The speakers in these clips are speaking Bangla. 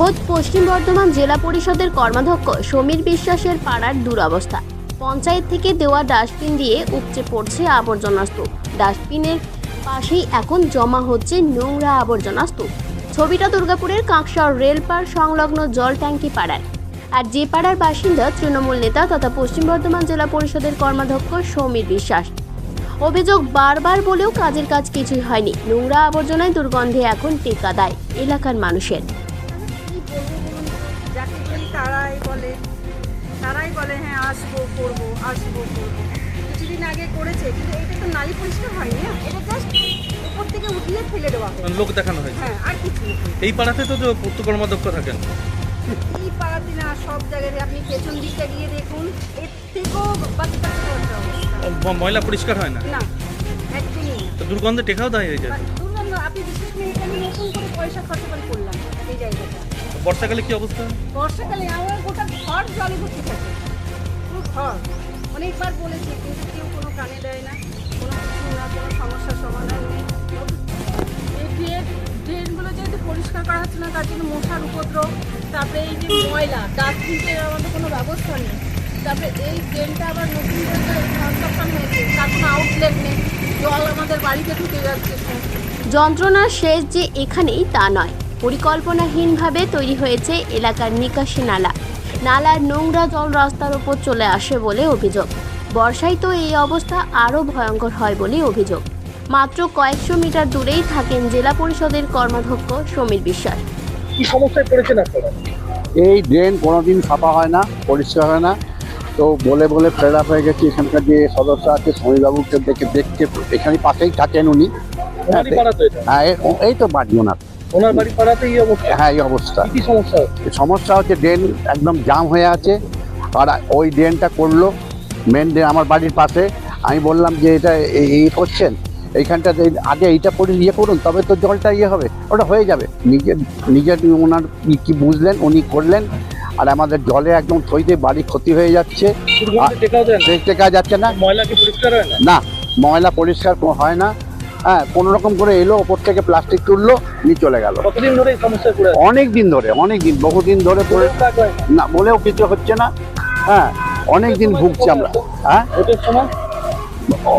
খোদ পশ্চিম বর্ধমান জেলা পরিষদের কর্মাধ্যক্ষ সমীর বিশ্বাসের পাড়ার দুরবস্থা। পঞ্চায়েত থেকে দেওয়া ডাস্টবিন দিয়ে উপচে পড়ছে আবর্জনা স্তূপ। ডাস্টবিনের পাশেই এখন জমা হচ্ছে নোংরা আবর্জনা স্তূপ। ছবিটা দুর্গাপুরের কাঁকসার রেলপার সংলগ্ন জল ট্যাঙ্কি পাড়ার আর যে পাড়ার বাসিন্দা তৃণমূল নেতা তথা পশ্চিম বর্ধমান জেলা পরিষদের কর্মাধ্যক্ষ সমীর বিশ্বাস। অভিযোগ বারবার বলেও কাজের কাজ কিছুই হয়নি। নোংরা আবর্জনায় দুর্গন্ধে এখন টেকা দেয় এলাকার মানুষের। তারাই বলে হ্যাঁ আসব করব আসব করব। কিছুদিন আগে করেছে কিন্তু এটা তো নালী পরিষ্কার হয়নি না এটা জাস্ট উপর থেকে উঠিয়ে ফেলে দেওয়া লোক দেখানো হয়েছে। হ্যাঁ আর কিছু এই পাড়াতে তো যে পূর্ত কর্মাধ্যক্ষ থাকেন। এই পাড়াতে না সব জায়গায় আপনি পেছন দিকটা গিয়ে দেখুন এর থেকেও বাচ্চা ময়লা পরিষ্কার হয় না? না একদমই তো দুর্গন্ধে টেকাও দেয় হয়ে যায়। দুর্গন্ধ আপনি বিশেষ করে এটা আমি নতুন করে পয়সা খরচা করে করলাম এই জায়গাটা। বর্ষাকালে কি অবস্থা? বর্ষাকালে আমার গোটা ঘর জলে ভর্তি থাকে। পুরো ঘর। অনেকবার বলেছি কিন্তু কেউ কোনো কানে দেয় না কোনো কিছু না কোনো সমস্যার সমাধান নেই। এই ড্রেন ড্রেনগুলো যেহেতু পরিষ্কার করা হচ্ছে না তার জন্য মশার উপদ্রব তারপরে এই যে ময়লা ডাস্টবিনের আমাদের কোনো ব্যবস্থা নেই। তারপরে এই ড্রেনটা আবার নতুন করে কনস্ট্রাকশন হয়েছে তার কোনো আউটলেট নেই। জল আমাদের বাড়িতে ঢুকে যাচ্ছে। যন্ত্রণার শেষ যে এখানেই তা নয়। পরিকল্পনাহীনভাবে তৈরি হয়েছে এলাকার নিকাশি নালা। নালার নোংরা জল রাস্তার ওপর চলে আসে বলে অভিযোগ। বর্ষায় তো এই অবস্থা আরও ভয়ঙ্কর হয় বলে অভিযোগ। মাত্র কয়েকশো মিটার দূরেই থাকেন জেলা পরিষদের কর্মাধ্যক্ষ সমীর বিশ্বাস। কি সমস্যায় পড়েছেন আপনারা? এই ড্রেন কোনোদিন সাফা হয় না পরিষ্কার হয় না। তো বলে বলে ফেড আপ হয়ে গেছে এখানকার যে সদস্য আছে সমীরবাবুকে দেখে দেখতে এখানে পাশেই থাকেন উনি। হ্যাঁ, এই তো বাড়ি ওনার। ওনার বাড়ি পাড়াতে এই অবস্থা? হ্যাঁ এই অবস্থা। কি সমস্যা? সমস্যা হচ্ছে ড্রেন একদম জাম হয়ে আছে। আর ওই ড্রেনটা করল মেন ড্রেন আমার বাড়ির পাশে। আমি বললাম যে এটা এই- করছেন? এইখানটা আগে এইটা করে ইয়ে করুন তবে তো জলটা ইয়ে হবে। ওটা হয়ে যাবে। নিজের নিজের ওনার কি- বুঝলেন উনি করলেন। আর আমাদের জলে একদম থইতে বাড়ি ক্ষতি হয়ে যাচ্ছে। না? যাচ্ছে না। ময়লা কি পরিষ্কার হয় না? ময়লা পরিষ্কার হয় না। হ্যাঁ কোনো রকম করে এলো ওপর থেকে প্লাস্টিক তুললো নিয়ে চলে গেল। অনেক দিন ধরে অনেক দিন বহুদিন ধরে পড়ে না বলেও কিছু হচ্ছে না। হ্যাঁ অনেক দিন ভুগছি আমরা। হ্যাঁ?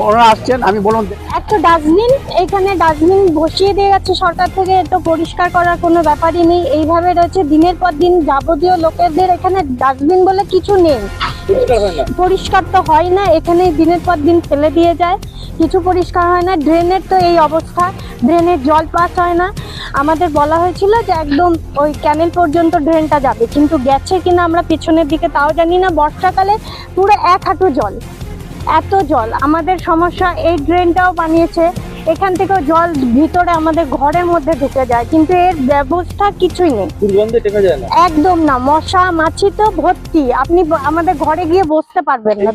ওরা আসছেন আমি বলুন একটা ডাস্টবিন এখানে ডাস্টবিন বসিয়ে দিয়ে যাচ্ছে সরকার থেকে তো পরিষ্কার করার কোনো ব্যাপারই নেই। এইভাবে রয়েছে দিনের পর দিন যাবতীয় লোকেদের এখানে ডাস্টবিন বলে কিছু নেই। পরিষ্কার তো হয় না এখানে দিনের পর দিন ফেলে দিয়ে যায়। কিছু পরিষ্কার হয় না ড্রেনের তো এই অবস্থা ড্রেনের জল পাস হয় না। আমাদের বলা হয়েছিল যে একদম ওই ক্যানেল পর্যন্ত ড্রেনটা যাবে, কিন্তু গেছে কিনা আমরা পিছনের দিকে তাও জানি না। বর্ষাকালে পুরো এক হাঁটু জল, এত জল। আমাদের সমস্যা এই ড্রেনটাও বানিয়েছে এখান থেকেও জল ভিতরে আমাদের ঘরের মধ্যে ঢুকে যায় কিন্তু এর ব্যবস্থা কিছুই নেই। দুর্গন্ধে টেকা যায় না? একদম না মশা মাছি তো ভর্তি। আপনি আমাদের ঘরে গিয়ে বসতে পারবেন না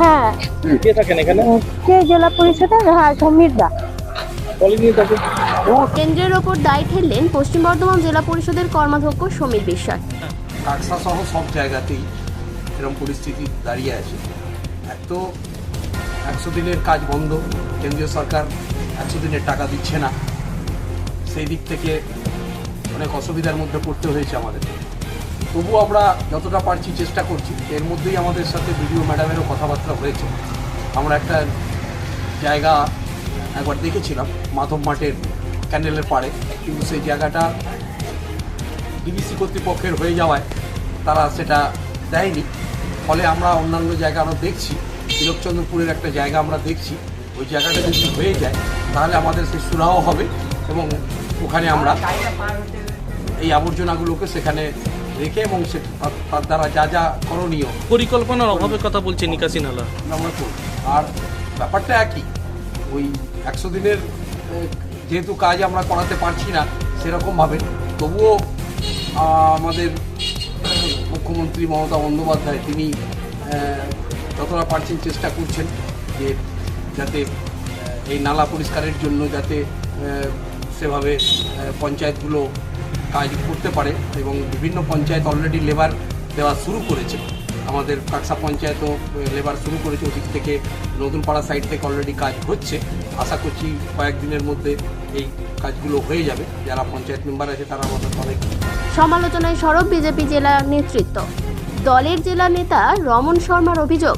হ্যাঁ। কে থাকেন এখানে? কে জেলা পরিষদের? হ্যাঁ সমীর দা। কেন্দ্রের ওপর দায় ঠেললেন পশ্চিম বর্ধমান জেলা পরিষদের কর্মাধ্যক্ষ সমীর বিশ্বাস। কাকসা সহ সব জায়গাতেই এরকম পরিস্থিতি দাঁড়িয়ে আছে। এক তো একশো দিনের কাজ বন্ধ, কেন্দ্রীয় সরকার একশো দিনের টাকা দিচ্ছে না। সেই দিক থেকে অনেক অসুবিধার মধ্যে পড়তে হয়েছে আমাদের। তবু আমরা যতটা পারছি চেষ্টা করছি। এর মধ্যেই আমাদের সাথে বিডিও ম্যাডামেরও কথাবার্তা হয়েছে। আমরা একটা জায়গা একবার দেখেছিলাম, মাধব মাঠের ক্যান্ডেলের পাড়ে। কিন্তু সেই জায়গাটা ডিবিসি কর্তৃপক্ষের হয়ে যাওয়ায় তারা সেটা দেয়নি। ফলে আমরা অন্যান্য জায়গা আরও দেখছি। তিলকচন্দ্রপুরের একটা জায়গা আমরা দেখছি ওই জায়গাটা যদি হয়ে যায় তাহলে আমাদের সেই সুরাহ হবে এবং ওখানে আমরা এই আবর্জনাগুলোকে সেখানে রেখে এবং সে তার- দ্বারা যা যা করণীয় পরিকল্পনার অভাবের কথা বলছে নিকাশি নালা। আমরা করব আর ব্যাপারটা একই ওই একশো দিনের যেহেতু কাজ আমরা করাতে পারছি না সেরকমভাবে তবুও আমাদের মুখ্যমন্ত্রী মমতা বন্দ্যোপাধ্যায় তিনি যতটা পারছেন, চেষ্টা করছেন যে যাতে এই নালা পরিষ্কারের জন্য যাতে সেভাবে পঞ্চায়েতগুলো কাজ করতে পারে এবং বিভিন্ন পঞ্চায়েত অলরেডি লেবার দেওয়া শুরু করেছে। আমাদের কাকসা পঞ্চায়েতও লেবার শুরু করেছে, ওদিক থেকে নতুন পাড়া সাইড থেকে অলরেডি কাজ হচ্ছে। আশা করছি কয়েকদিনের মধ্যে এই কাজগুলো হয়ে যাবে। যারা পঞ্চায়েত মেম্বার আছে, তারা আমাদের অনেক সমালোচনায় সরব বিজেপি জেলা নেতৃত্ব। দলের জেলা নেতা রমন শর্মার অভিযোগ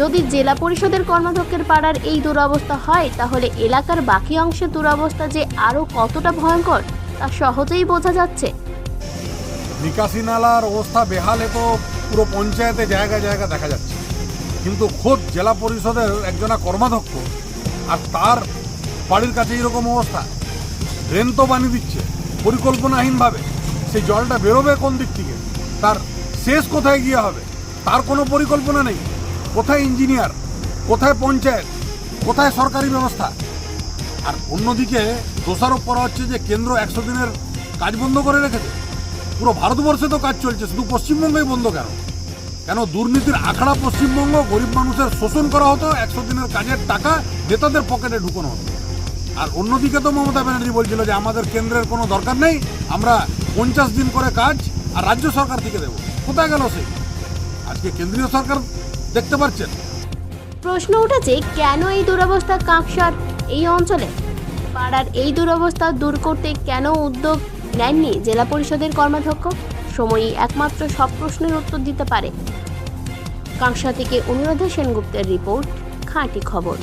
যদি জেলা পরিষদের কর্মাধ্যক্ষের পাড়ার এই দুরবস্থা হয়, তাহলে এলাকার বাকি অংশের দুরবস্থা যে আরও কতটা ভয়ঙ্কর, তা সহজেই বোঝা যাচ্ছে। নিকাশি নালার অবস্থা বেহালে তো পুরো পঞ্চায়েতে জায়গা জায়গা দেখা যাচ্ছে। কিন্তু খোদ জেলা পরিষদের একজনা কর্মাধ্যক্ষ আর তার বাড়ির কাছে এইরকম অবস্থা। ড্রেন তো বানিয়ে দিচ্ছে, পরিকল্পনাহীনভাবে। সেই জলটা বেরোবে কোন দিক থেকে? তার শেষ কোথায় গিয়ে হবে? তার কোনো পরিকল্পনা নেই। কোথায় ইঞ্জিনিয়ার, কোথায় পঞ্চায়েত, কোথায় সরকারি ব্যবস্থা? আর অন্যদিকে দোষারোপ করা হচ্ছে যে কেন্দ্র একশো দিনের কাজ বন্ধ করে রেখেছে। পুরো ভারতবর্ষে তো কাজ চলছে, শুধু পশ্চিমবঙ্গেই বন্ধ কেন? কেন দুর্নীতির আখড়া পশ্চিমবঙ্গ গরিব মানুষের শোষণ করা হতো, একশো দিনের কাজের টাকা নেতাদের পকেটে ঢুকানো হতো। আর অন্যদিকে তো মমতা ব্যানার্জি বলছিল যে আমাদের কেন্দ্রের কোনো দরকার নেই, আমরা পঞ্চাশ দিন করে কাজ আর রাজ্য সরকার থেকে দেবো। কোথায় গেল সে? আজকে কেন্দ্রীয় সরকার দেখতে পাচ্ছেন প্রশ্ন উঠেছে, কেন এই দুরবস্থা কাঁকসার এই অঞ্চলে? পাড়ার এই দুরবস্থা দূর করতে কেন উদ্যোগ নেননি জেলা পরিষদের কর্মাধ্যক্ষ? সময়ই একমাত্র সব প্রশ্নের উত্তর দিতে পারে। কাঁকসা থেকে অনুরাধা সেনগুপ্তের রিপোর্ট, খাঁটি খবর।